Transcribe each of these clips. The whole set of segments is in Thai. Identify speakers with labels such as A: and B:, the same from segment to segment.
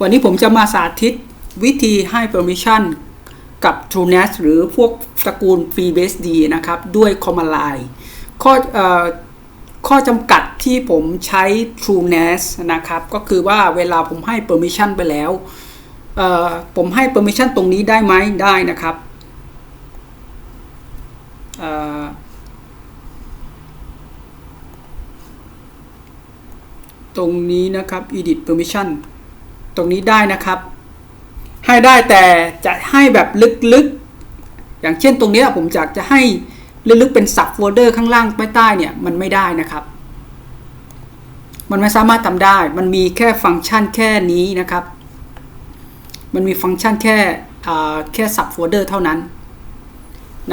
A: วันนี้ผมจะมาสาธิตวิธีให้ permission กับ TrueNAS หรือพวกตระกูล FreeBSD นะครับ ด้วย Command Line ข้ออข้อจำกัดที่ผมใช้ TrueNAS นะครับ ก็คือว่าเวลาผมให้ permission ไปแล้ว ผมให้ permission ตรงนี้ได้ไหมได้นะครับตรงนี้นะครับ edit permission ตรงนี้ได้นะครับ ให้ได้แต่จะให้แบบลึกๆ อย่างเช่นตรงนี้ผมอยากจะให้ลึกๆเป็น sub folder ข้างล่างใต้ใต้เนี่ยมันไม่ได้นะครับ มันไม่สามารถทำได้ มันมีแค่ฟังก์ชันแค่นี้นะครับ มันมีฟังก์ชันแค่แค่ sub folder เท่านั้น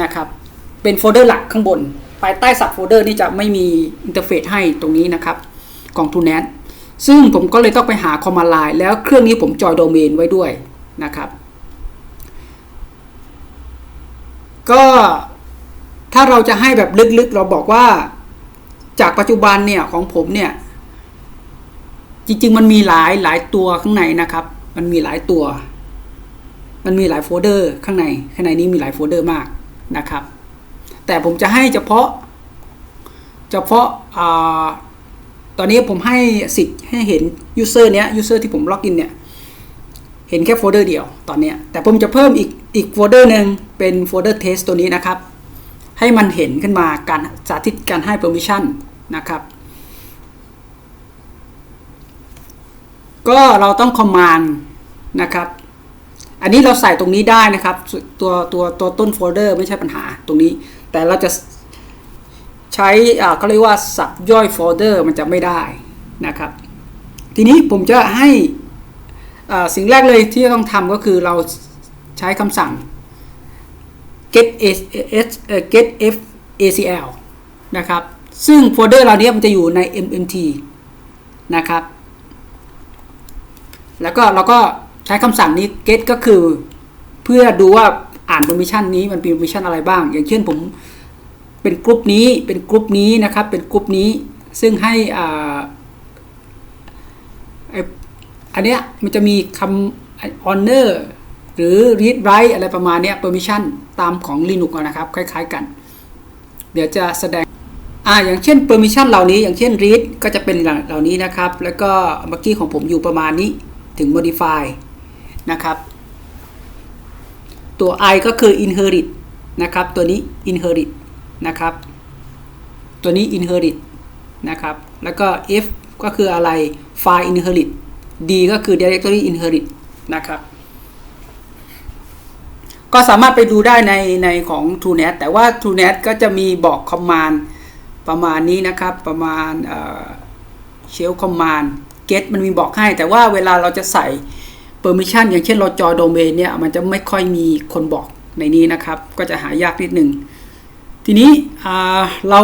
A: นะครับ เป็นโฟลเดอร์หลักข้างบน ภายใต้ sub folder นี่จะไม่มีอินเทอร์เฟซให้ตรงนี้นะครับ ของ TrueNAS ซึ่งผมก็เลยต้องไปหา command line แล้วเครื่องนี้ผมจอยโดเมนไว้ด้วยนะครับ ก็ถ้าเราจะให้แบบลึกๆ เราบอกว่าจากปัจจุบันเนี่ยของผมเนี่ยจริงๆ มันมีหลายหลายตัวข้างในนะครับ มันมีหลายตัว มันมีหลายโฟลเดอร์ข้างใน ข้างในนี้มีหลายโฟลเดอร์มากนะครับ แต่ผมจะให้เฉพาะ เฉพาะ ตอนนี้ผมให้สิทธิ์ให้เห็น user เนี้ย user ที่ผมล็อกอินเนี่ยเห็นแค่โฟลเดอร์เดียวตอนนี้แต่ผมจะเพิ่มอีกอีกโฟลเดอร์หนึ่งเป็นโฟลเดอร์ test ตัวนี้นะครับ ให้มันเห็นขึ้นมาการสาธิตการให้ permission นะครับ ก็เราต้อง command นะครับ อันนี้เราใส่ตรงนี้ได้นะครับ ตัวตัวตัวต้นโฟลเดอร์ไม่ใช่ปัญหาตรงนี้ แต่เราจะ ช้เขาเรียกว่าสับย่อยโฟลเดอร์มันจะไม่ได้นะครับ ทีนี้ผมจะให้สิ่งแรกเลยที่ต้องทำก็คือเราใช้คำสั่ง get s get f acl นะครับ ซึ่งโฟลเดอร์เราเนี้ยมันจะอยู่ใน mmt นะครับ แล้วก็เราก็ใช้คำสั่งนี้ get ก็คือเพื่อดูว่าอ่าน permission นี้มันเป็น permission อะไรบ้าง อย่างเช่นผม เป็นกลุ่มนี้เป็นกลุ่มนี้นะครับเป็นกลุ่มนี้ซึ่งให้อ่าอันเนี้ยมันจะมีคำ honor หรือ read write อะไรประมาณนี้ permission ตามของ Linux นะครับ คล้ายๆกัน เดี๋ยวจะแสดงอ่าอย่างเช่น permission เหล่านี้ อย่างเช่น read ก็จะเป็นเหล่านี้นะครับ แล้วก็เมื่อกี้ของผมอยู่ประมาณนี้ถึง modify นะครับ ตัว i ก็คือ inherit นะครับ ตัวนี้ inherit นะครับ ตัวนี้ inherit นะครับ แล้วก็ f ก็คืออะไร file inherit d ก็คือ directory inherit นะครับ ก็สามารถไปดูได้ในในของ TrueNAS แต่ว่า TrueNAS ก็จะมีบอก command ประมาณนี้นะครับ ประมาณ shell command get มันมีบอกให้ แต่ว่าเวลาเราจะใส่ permission อย่างเช่นเราจอยโดเมนเนี่ย มันจะไม่ค่อยมีคนบอกในนี้นะครับ ก็จะหายากนิดนึง ทีนี้เรา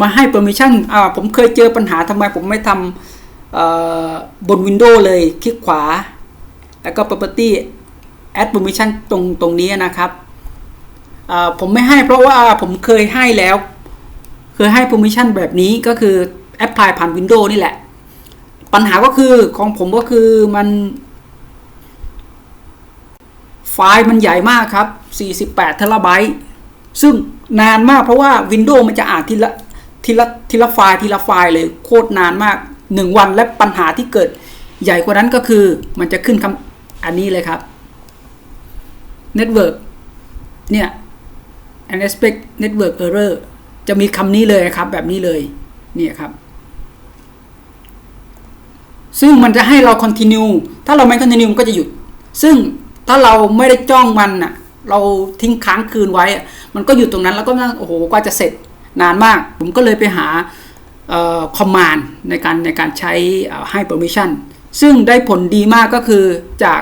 A: มาให้ permission ผมเคยเจอปัญหาทำไมผมไม่ทำบน Windows เลยคลิกขวา แล้วก็ property add permission ตรงตรงนี้นะครับผมไม่ให้เพราะว่าผมเคยให้แล้ว เคยให้ permission แบบนี้ก็คือ apply ผ่าน Windows นี่แหละ ปัญหาก็คือของผมก็คือมันไฟล์มันใหญ่มากครับ 48เทราไบต์ ซึ่งนานมากเพราะว่า Windows มันจะอ่านทีละทีละทีละไฟล์ทีละไฟล์เลยโคตรนานมาก 1 วันและปัญหาที่เกิดใหญ่กว่านั้นก็คือมันจะขึ้นคำอันนี้เลยครับ Network เนี่ย unexpected network error จะมีคำนี้เลยครับ แบบนี้เลยเนี่ยครับ ซึ่งมันจะให้เรา continue ถ้าเราไม่ continue มันก็จะหยุด ซึ่งถ้าเราไม่ได้จ้องมันอะ เราทิ้งค้างคืนไว้ มันก็อยู่ตรงนั้นแล้วก็นั่งโอ้โหกว่าจะเสร็จนานมาก ผมก็เลยไปหาคอมมานด์ในการในการใช้ให้ permission ซึ่งได้ผลดีมากก็คือจาก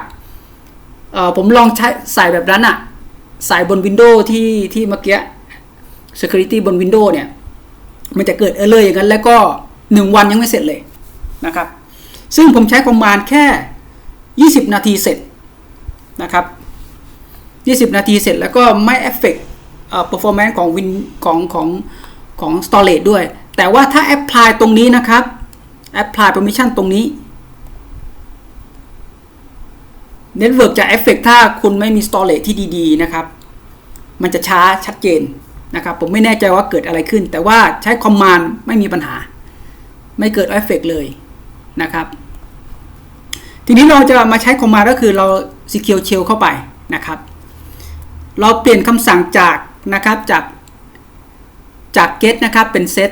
A: ผมลองใช้ใส่แบบนั้นอะใส่บน Windows ที่ที่เมื่อกี้ Security บน Windows เนี่ย มันจะเกิดเออร์เลอร์อย่างนั้นแล้วก็ 1 วันยังไม่เสร็จเลยนะครับ ซึ่งผมใช้คอมมานด์แค่ 20 นาทีเสร็จนะครับ 20 นาทีเสร็จแล้วก็ไม่เอฟเฟกต์เอ่อ performance ของวินของของของ storage ด้วย แต่ว่าถ้า apply ตรงนี้นะครับ apply permission ตรงนี้ Network จะ Effect ถ้าคุณไม่มี Storage ที่ดีๆ นะครับ มันจะช้าชัดเจนนะครับ ผมไม่แน่ใจว่าเกิดอะไรขึ้น แต่ว่าใช้ Command ไม่มีปัญหา ไม่เกิด Effect เลยนะครับทีนี้เราจะมาใช้ Command ก็คือเรา Secure Shell เข้าไปนะครับ เราเปลี่ยนคำสั่งจากนะครับจากจาก get นะครับเป็น set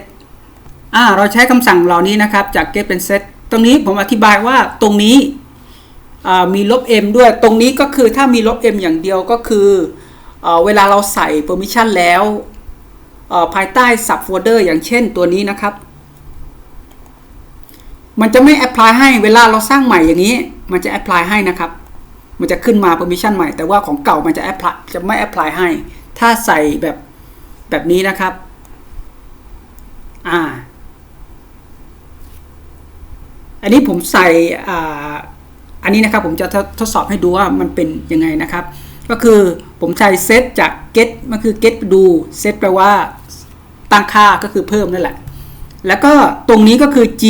A: อ่าเราใช้คำสั่งเหล่านี้นะครับจาก get เป็น set ตรงนี้ผมอธิบายว่าตรงนี้มีลบ m ด้วยตรงนี้ก็คือถ้ามีลบ m อย่างเดียวก็คือเอเวลาเราใส่ permission แล้วภายใต้ sub folder อย่างเช่นตัวนี้นะครับ มันจะไม่ apply ให้เวลาเราสร้างใหม่อย่างนี้ มันจะ apply ให้นะครับ มันจะขึ้นมา permission ใหม่ แต่ว่าของเก่ามันจะ apply จะไม่ apply ให้ ถ้าใส่แบบแบบนี้นะครับ อ่า อันนี้ผมใส่อ่าอันนี้นะครับผมจะทดสอบให้ดูว่ามันเป็นยังไงนะครับ ก็คือผมใช้เซตจาก get มันคือ get ดูเซตแปลว่าตั้งค่าก็คือเพิ่มนั่นแหละ แล้วก็ตรงนี้ก็คือ g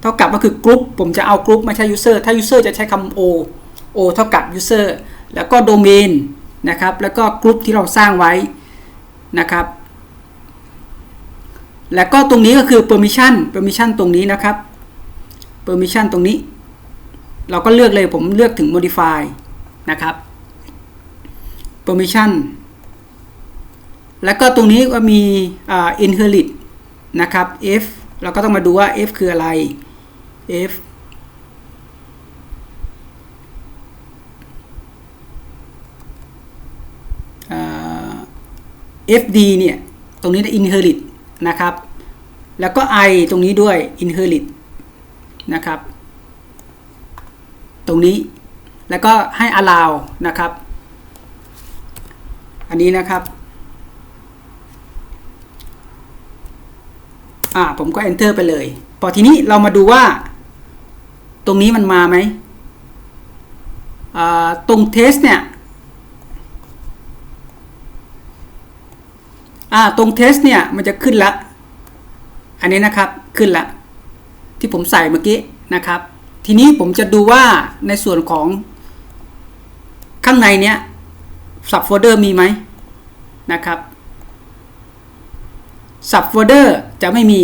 A: เท่ากับก็คือกรุ๊ปผมจะเอากรุ๊ปมาใช้ user ถ้า user จะใช้คำ o o เท่ากับ user แล้วก็ domain นะครับ แล้วก็กรุ๊ปที่เราสร้างไว้นะครับ แล้วก็ตรงนี้ก็คือ permission permission ตรงนี้นะครับ permission ตรงนี้ เราก็เลือกเลยผมเลือกถึง modify นะครับ permission แล้วก็ตรงนี้ก็มี inherit นะครับ f เราก็ต้องมาดูว่า f คืออะไร f fd เนี่ย ตรงนี้ inherit นะครับ แล้วก็ i ตรงนี้ด้วย inherit นะครับ ตรงนี้ แล้วก็ให้ allow นะครับ อันนี้นะครับ อ่า ผมก็ enter ไปเลย พอทีนี้เรามาดูว่า ตรงนี้มันมาไหม ตรง test เนี่ย อ่าตรง test เนี่ยมันจะขึ้นละ อันนี้นะครับขึ้นละ ที่ผมใส่เมื่อกี้นะครับ ทีนี้ผมจะดูว่าในส่วนของข้างในเนี้ย sub folder มีไหมนะครับ sub folder จะไม่มี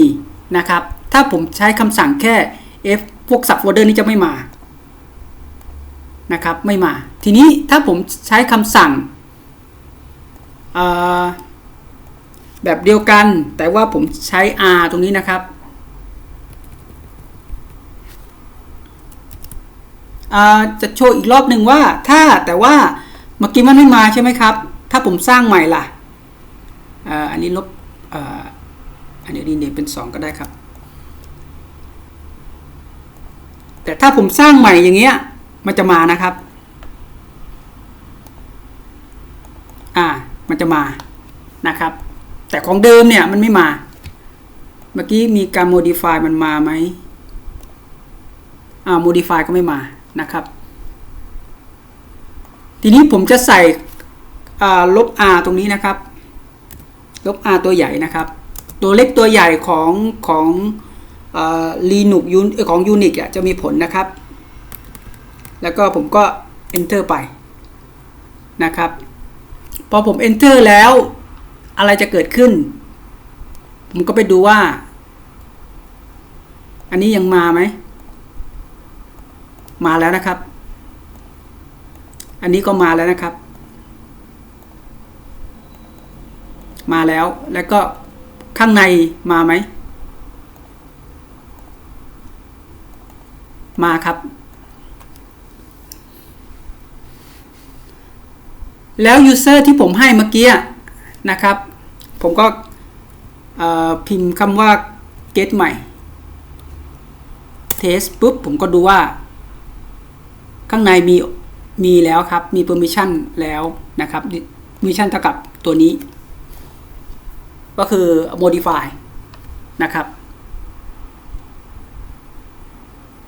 A: นะครับ ถ้าผมใช้คำสั่งแค่ f พวก sub folder นี้จะไม่มานะครับไม่มา ทีนี้ถ้าผมใช้คำสั่ง แบบเดียวกันแต่ว่าผมใช้ r ตรงนี้นะครับจะโชว์อีกรอบหนึ่งว่าถ้าแต่ว่าเมื่อกี้มันไม่มาใช่ไหมครับ ถ้าผมสร้างใหม่ล่ะอันนี้ลบอันนี้ดีเนเป็น 2 ก็ได้ครับ แต่ถ้าผมสร้างใหม่อย่างเงี้ยมันจะมานะครับอ่ามันจะมานะครับ แต่ของเดิมเนี่ยมันไม่มา เมื่อกี้มีการ modify มันมาไหมอ่า modify ก็ไม่มานะครับ ทีนี้ผมจะใส่ลบ r ตรงนี้นะครับ ลบ r ตัวใหญ่นะครับ ตัวเล็กตัวใหญ่ของของลีนุกยูนของ Unix จะมีผลนะครับ แล้วก็ผมก็ enter ไปนะครับ พอผม enter แล้ว อะไรจะเกิดขึ้น ผมก็ไปดูว่า อันนี้ยังมาไหม มาแล้วนะครับ อันนี้ก็มาแล้วนะครับ มาแล้วแล้วก็ข้างในมาไหม มาครับ แล้ว user ที่ผมให้เมื่อกี้นะครับ ผมก็พิมพ์คำว่า get ใหม่ test ปุ๊บ ผมก็ดูว่า ข้างในมีมีแล้วครับ มี permission แล้วนะครับ permission เท่ากับตัวนี้ ก็คือ modify นะครับ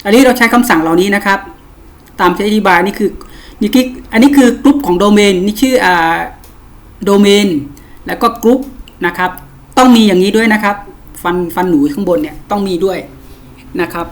A: อันนี้เราใช้คำสั่งเหล่านี้นะครับ ตามที่อธิบายนี่คือนี่คืออันนี้คือกรุ๊ปของโดเมนนี่ชื่ออ่าโดเมนแล้วก็กรุ๊ป นะครับ ต้องมีอย่างนี้ด้วยนะครับ ฟันฟันหนูข้างบนเนี่ยต้องมีด้วยนะครับ